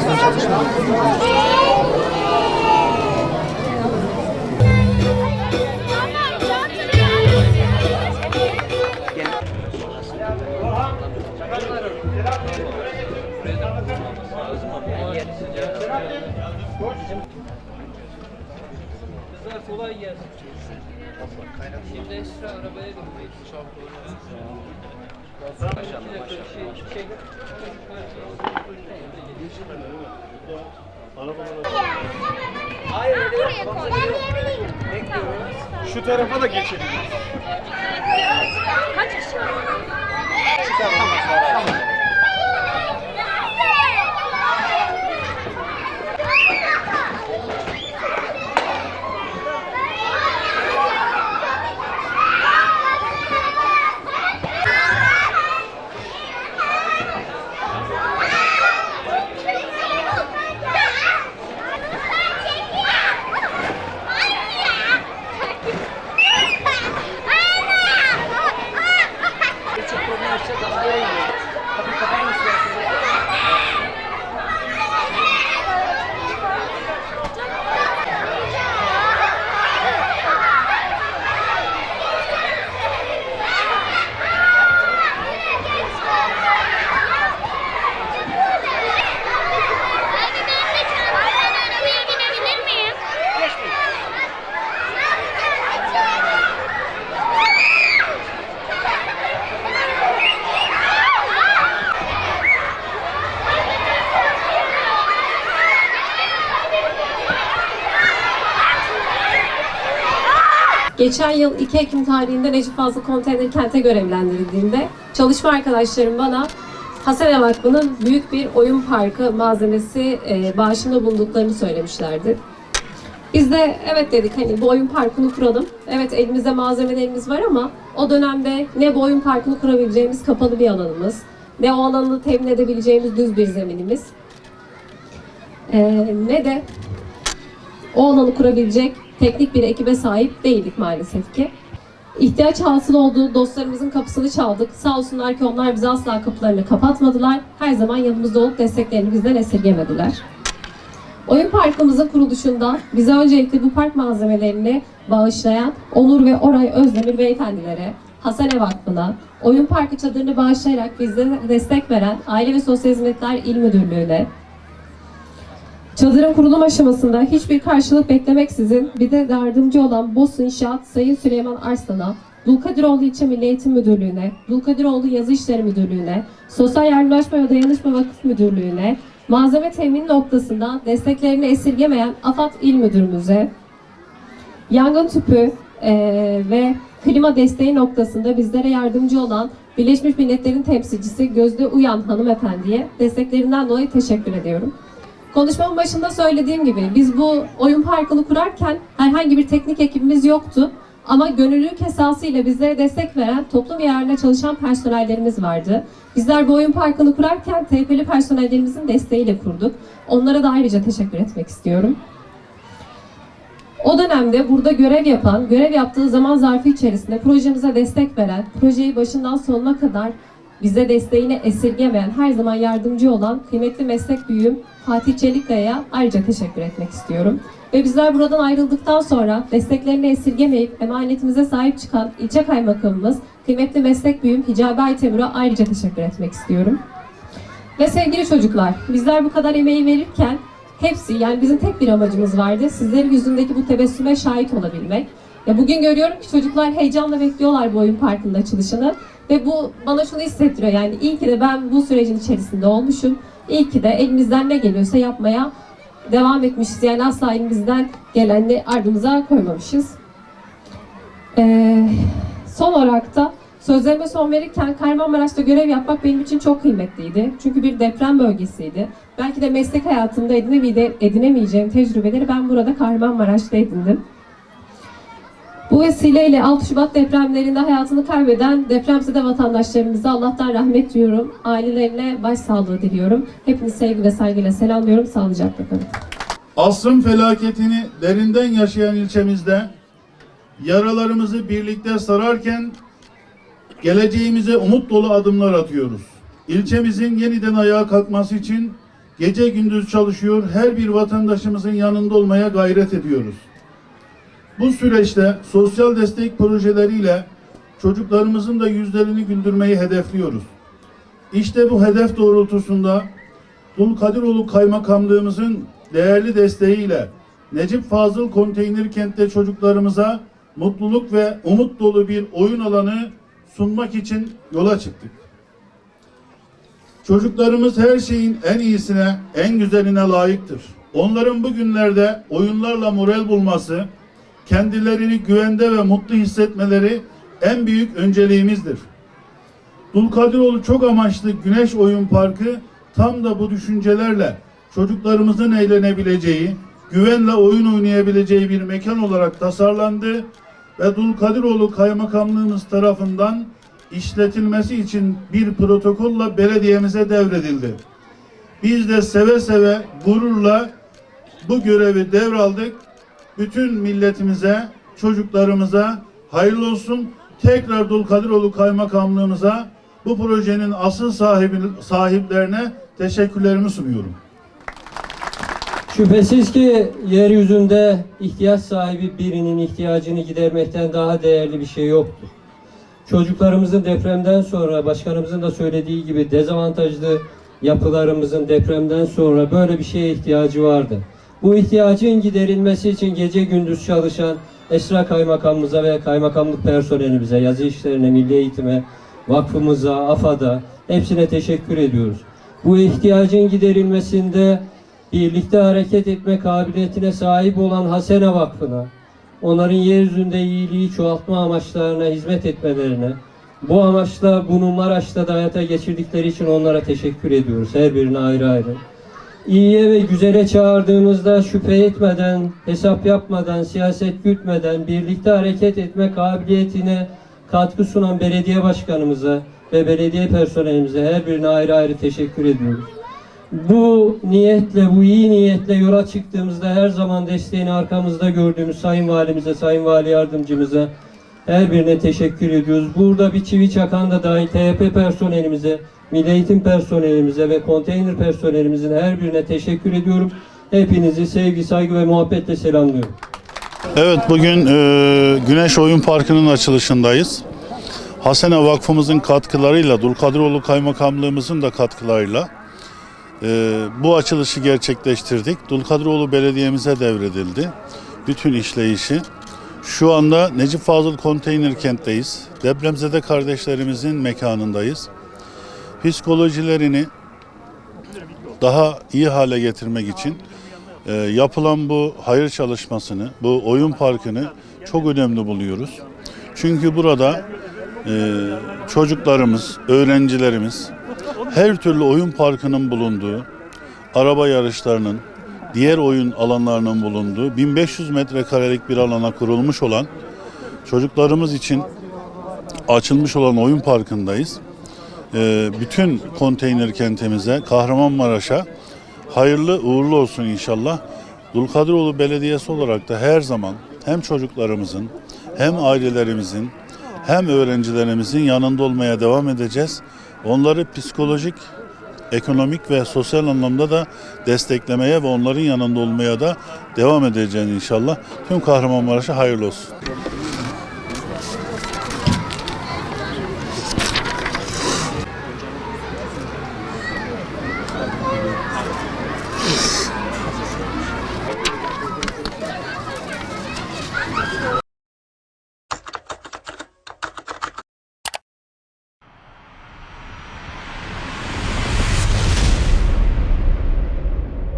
Kızlar Şimdi Esra arabaya. Şu tarafa da geçelim. Kaç kişi var? Abi Geçen yıl 2 Ekim tarihinde Necip Fazıl Konteyner Kent'e görevlendirildiğinde çalışma arkadaşlarım bana Hasan Vakfı'nın büyük bir oyun parkı malzemesi e, bağışında bulunduklarını söylemişlerdi. Biz de evet dedik hani bu oyun parkını kuralım. Evet elimizde malzemelerimiz var ama o dönemde ne bu oyun parkını kurabileceğimiz kapalı bir alanımız, ne o alanı temin edebileceğimiz düz bir zeminimiz, e, ne de o alanı kurabilecek teknik bir ekibe sahip değildik maalesef ki. İhtiyaç hasıl olduğu dostlarımızın kapısını çaldık. Sağ olsunlar ki onlar bize asla kapılarını kapatmadılar. Her zaman yanımızda olup desteklerini bizden esirgemediler. Oyun parkımızın kuruluşunda bize öncelikle bu park malzemelerini bağışlayan Onur ve Oray Özdemir beyefendilere, Hasane Vakfı'na, oyun parkı çadırını bağışlayarak bize destek veren Aile ve Sosyal Hizmetler İl Müdürlüğü'ne, Çadırın kurulum aşamasında hiçbir karşılık beklemeksizin bir de yardımcı olan BOS İnşaat Sayın Süleyman Arslan'a, Dulkadiroğlu İlçe Milli Eğitim Müdürlüğü'ne, Dulkadiroğlu Yazı İşleri Müdürlüğü'ne, Sosyal Yardımlaşma ve Dayanışma Vakıf Müdürlüğü'ne, malzeme temin noktasında desteklerini esirgemeyen AFAD İl Müdürümüze, yangın tüpü eee, ve klima desteği noktasında bizlere yardımcı olan Birleşmiş Milletler'in temsilcisi Gözde Uyan hanımefendiye desteklerinden dolayı teşekkür ediyorum. Konuşmamın başında söylediğim gibi biz bu oyun parkını kurarken herhangi bir teknik ekibimiz yoktu. Ama gönüllülük esasıyla bizlere destek veren toplum yararına çalışan personellerimiz vardı. Bizler bu oyun parkını kurarken TP'li personellerimizin desteğiyle kurduk. Onlara da ayrıca teşekkür etmek istiyorum. O dönemde burada görev yapan, görev yaptığı zaman zarfı içerisinde projemize destek veren, projeyi başından sonuna kadar bize desteğini esirgemeyen, her zaman yardımcı olan kıymetli meslek büyüğüm Fatih Çelikkaya'ya ayrıca teşekkür etmek istiyorum. Ve bizler buradan ayrıldıktan sonra desteklerini esirgemeyip emanetimize sahip çıkan ilçe kaymakamımız kıymetli meslek büyüğüm Hicabi Aytemur'a ayrıca teşekkür etmek istiyorum. Ve sevgili çocuklar, bizler bu kadar emeği verirken hepsi yani bizim tek bir amacımız vardı. Sizlerin yüzündeki bu tebessüme şahit olabilmek. Ya bugün görüyorum ki çocuklar heyecanla bekliyorlar bu oyun parkında açılışını. Ve bu bana şunu hissettiriyor yani iyi ki de ben bu sürecin içerisinde olmuşum. İyi ki de elimizden ne geliyorsa yapmaya devam etmişiz. Yani asla elimizden gelenle ardımıza koymamışız. Ee, son olarak da sözlerime son verirken Kahramanmaraş'ta görev yapmak benim için çok kıymetliydi. Çünkü bir deprem bölgesiydi. Belki de meslek hayatımda edinemeyeceğim, edinemeyeceğim tecrübeleri ben burada Kahramanmaraş'ta edindim. Bu vesileyle 6 Şubat depremlerinde hayatını kaybeden depremzede vatandaşlarımıza Allah'tan rahmet diliyorum. Ailelerine başsağlığı diliyorum. Hepinizi sevgi ve saygıyla selamlıyorum. Sağlıcakla kalın. Asrın felaketini derinden yaşayan ilçemizde yaralarımızı birlikte sararken geleceğimize umut dolu adımlar atıyoruz. İlçemizin yeniden ayağa kalkması için gece gündüz çalışıyor, her bir vatandaşımızın yanında olmaya gayret ediyoruz. Bu süreçte sosyal destek projeleriyle çocuklarımızın da yüzlerini güldürmeyi hedefliyoruz. İşte bu hedef doğrultusunda Dulkadiroğlu Kaymakamlığımızın değerli desteğiyle Necip Fazıl Konteyner Kent'te çocuklarımıza mutluluk ve umut dolu bir oyun alanı sunmak için yola çıktık. Çocuklarımız her şeyin en iyisine, en güzeline layıktır. Onların bu günlerde oyunlarla moral bulması, kendilerini güvende ve mutlu hissetmeleri en büyük önceliğimizdir. Dulkadiroğlu çok amaçlı Güneş Oyun Parkı tam da bu düşüncelerle çocuklarımızın eğlenebileceği, güvenle oyun oynayabileceği bir mekan olarak tasarlandı ve Dulkadiroğlu Kaymakamlığımız tarafından işletilmesi için bir protokolla belediyemize devredildi. Biz de seve seve gururla bu görevi devraldık. Bütün milletimize, çocuklarımıza hayırlı olsun. Tekrar Dulkadiroğlu Kaymakamlığımıza bu projenin asıl sahibi, sahiplerine teşekkürlerimi sunuyorum. Şüphesiz ki yeryüzünde ihtiyaç sahibi birinin ihtiyacını gidermekten daha değerli bir şey yoktur. Çocuklarımızın depremden sonra başkanımızın da söylediği gibi dezavantajlı yapılarımızın depremden sonra böyle bir şeye ihtiyacı vardı. Bu ihtiyacın giderilmesi için gece gündüz çalışan Esra Kaymakamımıza ve kaymakamlık personelimize, yazı işlerine, milli eğitime, vakfımıza, AFAD'a hepsine teşekkür ediyoruz. Bu ihtiyacın giderilmesinde birlikte hareket etme kabiliyetine sahip olan Hasene Vakfı'na, onların yeryüzünde iyiliği çoğaltma amaçlarına hizmet etmelerine, bu amaçla bunu Maraş'ta da hayata geçirdikleri için onlara teşekkür ediyoruz. Her birine ayrı ayrı. İyiye ve güzele çağırdığımızda şüphe etmeden, hesap yapmadan, siyaset gütmeden birlikte hareket etme kabiliyetine katkı sunan belediye başkanımıza ve belediye personelimize her birine ayrı ayrı teşekkür ediyoruz. Bu niyetle, bu iyi niyetle yola çıktığımızda her zaman desteğini arkamızda gördüğümüz Sayın Valimize, Sayın Vali Yardımcımıza her birine teşekkür ediyoruz. Burada bir çivi çakan da dahil TYP personelimize, Milli Eğitim personelimize ve konteyner personelimizin her birine teşekkür ediyorum. Hepinizi sevgi, saygı ve muhabbetle selamlıyorum. Evet bugün e, Güneş Oyun Parkı'nın açılışındayız. Hasene Vakfımızın katkılarıyla, Dulkadiroğlu Kaymakamlığımızın da katkılarıyla e, bu açılışı gerçekleştirdik. Dulkadiroğlu Belediye'mize devredildi. Bütün işleyişi. Şu anda Necip Fazıl Konteyner Kent'teyiz. Depremzede kardeşlerimizin mekanındayız. Psikolojilerini daha iyi hale getirmek için e, yapılan bu hayır çalışmasını, bu oyun parkını çok önemli buluyoruz. Çünkü burada e, çocuklarımız, öğrencilerimiz her türlü oyun parkının bulunduğu, araba yarışlarının, diğer oyun alanlarının bulunduğu 1500 metrekarelik bir alana kurulmuş olan çocuklarımız için açılmış olan oyun parkındayız. E, bütün konteyner kentimize, Kahramanmaraş'a hayırlı uğurlu olsun inşallah. Dulkadiroğlu Belediyesi olarak da her zaman hem çocuklarımızın hem ailelerimizin hem öğrencilerimizin yanında olmaya devam edeceğiz. Onları psikolojik, ekonomik ve sosyal anlamda da desteklemeye ve onların yanında olmaya da devam edeceğiz inşallah. Tüm Kahramanmaraş'a hayırlı olsun.